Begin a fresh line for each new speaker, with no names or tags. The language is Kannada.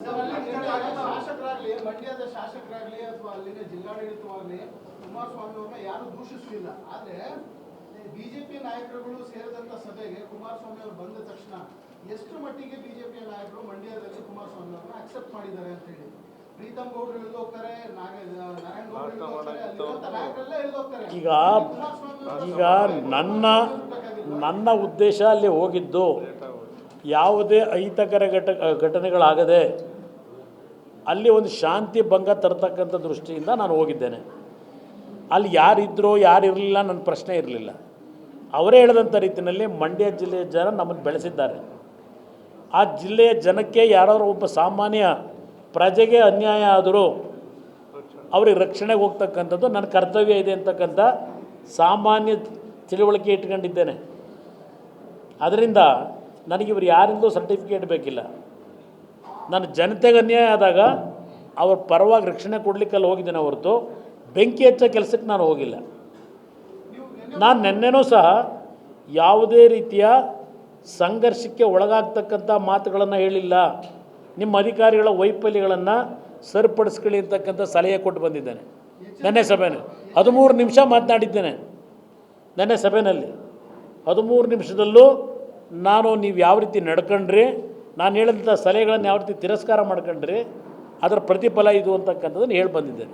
ಶಾಸಕರಾಗ್ಲಿ ಮಂಡ್ಯದ ಶಾಸಕರಾಗ್ಲಿ ಅಥವಾ ಅಲ್ಲಿನ ಜಿಲ್ಲಾಡಳಿತವಾಗ್ಲಿ ಕುಮಾರಸ್ವಾಮಿ ಅವ್ರನ್ನ ಯಾರು ದೂಷಿಸಲಿಲ್ಲ. ಆದ್ರೆ ಬಿಜೆಪಿ ನಾಯಕರುಗಳು ಸೇರಿದಂತ ಸಭೆಗೆ ಕುಮಾರಸ್ವಾಮಿ ಅವರು ಬಂದ ತಕ್ಷಣ ಎಷ್ಟು ಮಟ್ಟಿಗೆ ಬಿಜೆಪಿ ನಾಯಕರು ಮಂಡ್ಯದಲ್ಲಿ ಕುಮಾರಸ್ವಾಮಿ ಅವ್ರನ್ನ ಅಕ್ಸೆಪ್ಟ್ ಮಾಡಿದ್ದಾರೆ ಅಂತ ಹೇಳಿ. ಪ್ರೀತಮ್ ಗೌಡ್ರು ಇಳಿದೋಗ್ತಾರೆ ನಾರಾಯಣ ಗೌಡ್ರು
ಈಗ ಈಗ ನನ್ನ ನನ್ನ ಉದ್ದೇಶ ಅಲ್ಲಿ ಹೋಗಿದ್ದು ಯಾವುದೇ ಅಹಿತಕರ ಘಟ ಘಟನೆಗಳಾಗದೆ ಅಲ್ಲಿ ಒಂದು ಶಾಂತಿ ಭಂಗ ತರ್ತಕ್ಕಂಥ ದೃಷ್ಟಿಯಿಂದ ನಾನು ಹೋಗಿದ್ದೇನೆ. ಅಲ್ಲಿ ಯಾರಿದ್ರೋ ಯಾರಿರಲಿಲ್ಲ ನನ್ನ ಪ್ರಶ್ನೆ ಇರಲಿಲ್ಲ. ಅವರೇ ಹೇಳಿದಂಥ ರೀತಿಯಲ್ಲಿ ಮಂಡ್ಯ ಜಿಲ್ಲೆಯ ಜನ ನಮ್ಮನ್ನು ಬೆಳೆಸಿದ್ದಾರೆ. ಆ ಜಿಲ್ಲೆಯ ಜನಕ್ಕೆ ಯಾರಾದರೂ ಒಬ್ಬ ಸಾಮಾನ್ಯ ಪ್ರಜೆಗೆ ಅನ್ಯಾಯ ಆದರೂ ಅವ್ರಿಗೆ ರಕ್ಷಣೆಗೆ ಹೋಗ್ತಕ್ಕಂಥದ್ದು ನನ್ನ ಕರ್ತವ್ಯ ಇದೆ ಅಂತಕ್ಕಂಥ ಸಾಮಾನ್ಯ ತಿಳುವಳಿಕೆ ಇಟ್ಕೊಂಡಿದ್ದೇನೆ. ಅದರಿಂದ ನನಗೆ ಯಾರಿಂದೂ ಯಾರಿಂದಲೂ ಸರ್ಟಿಫಿಕೇಟ್ ಬೇಕಿಲ್ಲ. ನಾನು ಜನತೆಗೆ ಅನ್ಯಾಯ ಆದಾಗ ಅವ್ರ ಪರವಾಗಿ ರಕ್ಷಣೆ ಕೊಡಲಿಕ್ಕೆಲ್ಲ ಹೋಗಿದ್ದೇನೆ ಹೊರತು ಬೆಂಕಿ ಹಚ್ಚೋ ಕೆಲಸಕ್ಕೆ ನಾನು ಹೋಗಿಲ್ಲ. ನಾನು ನಿನ್ನೆನೂ ಸಹ ಯಾವುದೇ ರೀತಿಯ ಸಂಘರ್ಷಕ್ಕೆ ಒಳಗಾಗ್ತಕ್ಕಂಥ ಮಾತುಗಳನ್ನು ಹೇಳಿಲ್ಲ. ನಿಮ್ಮ ಅಧಿಕಾರಿಗಳ ವೈಫಲ್ಯಗಳನ್ನು ಸರಿಪಡಿಸ್ಕೊಳ್ಳಿ ಅಂತಕ್ಕಂಥ ಸಲಹೆ ಕೊಟ್ಟು ಬಂದಿದ್ದೇನೆ. ನೆನ್ನೆ ಸಭೆಯಲ್ಲಿ ಹದಿಮೂರು ನಿಮಿಷ ಮಾತನಾಡಿದ್ದೇನೆ. ನೆನ್ನೆ ಸಭೆಯಲ್ಲಿ ಹದಿಮೂರು ನಿಮಿಷದಲ್ಲೂ ನಾನು ನೀವು ಯಾವ ರೀತಿ ನಡ್ಕೊಂಡ್ರಿ ನಾನು ಹೇಳಿದಂಥ ಸಲಹೆಗಳನ್ನು ಯಾವ ರೀತಿ ತಿರಸ್ಕಾರ ಮಾಡ್ಕೊಂಡ್ರಿ ಅದರ ಪ್ರತಿಫಲ ಇದು ಅಂತಕ್ಕಂಥದ್ದನ್ನು ಹೇಳಿ ಬಂದಿದ್ದೇನೆ.